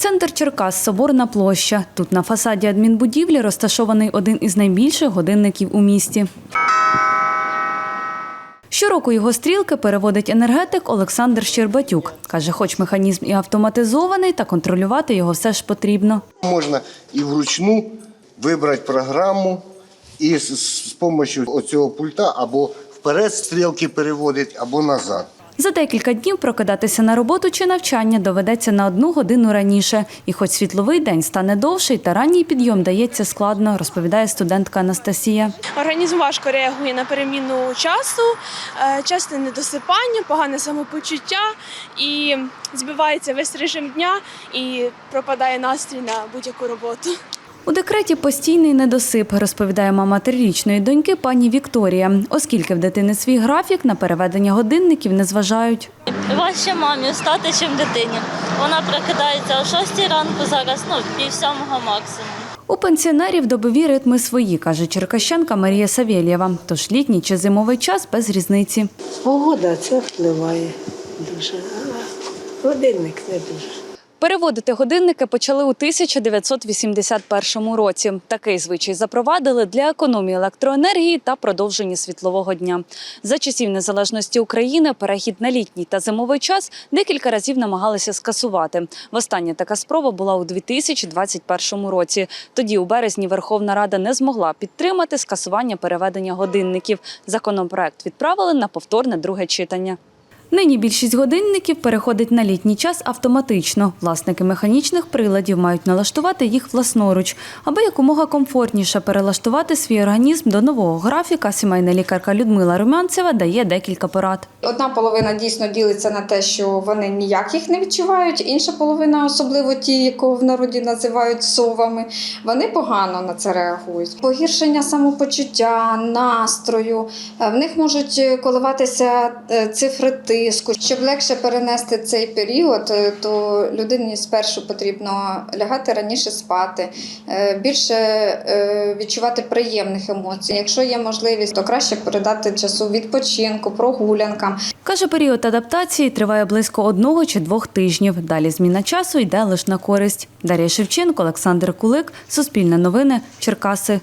Центр Черкас, Соборна площа. Тут на фасаді адмінбудівлі розташований один із найбільших годинників у місті. Щороку його стрілки переводить енергетик Олександр Щербатюк. Каже, хоч механізм і автоматизований, та контролювати його все ж потрібно. Можна і вручну вибрати програму і з, допомогою цього пульта або вперед стрілки переводить, або назад. За декілька днів прокидатися на роботу чи навчання доведеться на одну годину раніше. І хоч світловий день стане довший, та ранній підйом дається складно, розповідає студентка Анастасія. Організм важко реагує на переміну часу, е, часте недосипання, погане самопочуття і збивається весь режим дня і пропадає настрій на будь-яку роботу. У декреті постійний недосип, розповідає мама трирічної доньки пані Вікторія. Оскільки в дитини свій графік, на переведення годинників не зважають. Важче мамі встати, чим дитині. Вона прокидається о 6 ранку зараз, ну, пів сьомого максимум. У пенсіонерів добові ритми свої, каже черкащанка Марія Савєлєва. Тож літній чи зимовий час без різниці. Погода це впливає дуже. Годинник не дуже. Переводити годинники почали у 1981 році. Такий звичай запровадили для економії електроенергії та продовження світлового дня. За часів незалежності України перехід на літній та зимовий час декілька разів намагалися скасувати. Востаннє така спроба була у 2021 році. Тоді, у березні, Верховна Рада не змогла підтримати скасування переведення годинників. Законопроект відправили на повторне друге читання. Нині більшість годинників переходить на літній час автоматично. Власники механічних приладів мають налаштувати їх власноруч, аби якомога комфортніше перелаштувати свій організм до нового графіка. Сімейна лікарка Людмила Румянцева дає декілька порад. Одна половина дійсно ділиться на те, що вони ніяк їх не відчувають. Інша половина, особливо ті, якого в народі називають совами, вони погано на це реагують. Погіршення самопочуття, настрою. Е, В них можуть коливатися е, цифри тиску. Щоб легше перенести цей період, е, то людині спершу потрібно лягати раніше спати, е, більше е, відчувати приємних емоцій. Якщо є можливість, то краще передати часу відпочинку, прогулянкам. Каже, період адаптації триває близько одного чи двох тижнів. Далі зміна часу йде лише на користь. Дар'я Шевченко, Олександр Кулик, Суспільне новини, Черкаси.